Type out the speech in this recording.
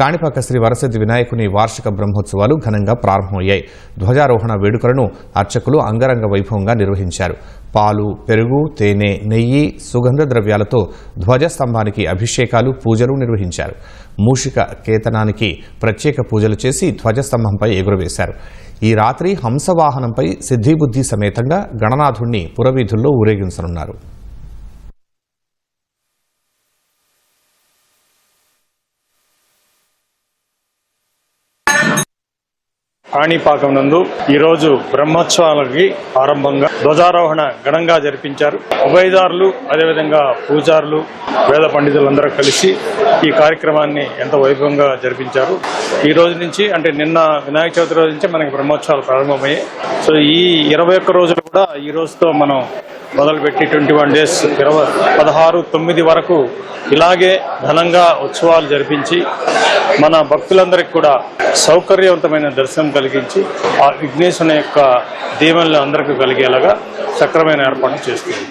కాణిపాక శ్రీ వరసిద్ధి వినాయకుని వార్షిక బ్రహ్మోత్సవాలు ఘనంగా ప్రారంభమయ్యాయి. ధ్వజారోహణ వేడుకలను అర్చకులు అంగరంగ వైభవంగా నిర్వహించారు. పాలు పెరుగు తేనె నెయ్యి సుగంధ ద్రవ్యాలతో ధ్వజస్తంభానికి అభిషేకాలు పూజలు నిర్వహించారు. మూషిక కేతనానికి ప్రత్యేక పూజలు చేసి ధ్వజస్తంభంపై ఎగురవేశారు. ఈ రాత్రి హంసవాహనంపై సిద్ధిబుద్ధి సమేతంగా గణనాథుణ్ణి పురవీధుల్లో ఊరేగించనున్నారు. కాణిపాకం నందు ఈరోజు బ్రహ్మోత్సవాలకి ఆరంభంగా ధ్వజారోహణ ఘనంగా జరిపించారు. ఉభయదారులు అదేవిధంగా పూజారులు వేద పండితులందరూ కలిసి ఈ కార్యక్రమాన్ని ఎంత వైభవంగా జరిపించారు. ఈ రోజు నుంచి అంటే నిన్న వినాయక చవితి రోజు నుంచి మనకి బ్రహ్మోత్సవాలు ప్రారంభమయ్యాయి. సో ఈ ఇరవై ఒక్క రోజులు కూడా ఈ రోజుతో మనం మొదలుపెట్టి ట్వంటీ వన్ డేస్ ఇరవై పదహారు తొమ్మిది వరకు ఇలాగే ఘనంగా ఉత్సవాలు జరిపించి మన భక్తులందరికీ కూడా సౌకర్యవంతమైన దర్శనం కలిగించి ఆ విఘ్నేశ్వరుని యొక్క దీవెనలు అందరికీ కలిగేలాగా సక్రమైన ఏర్పాట్లు చేస్తుంది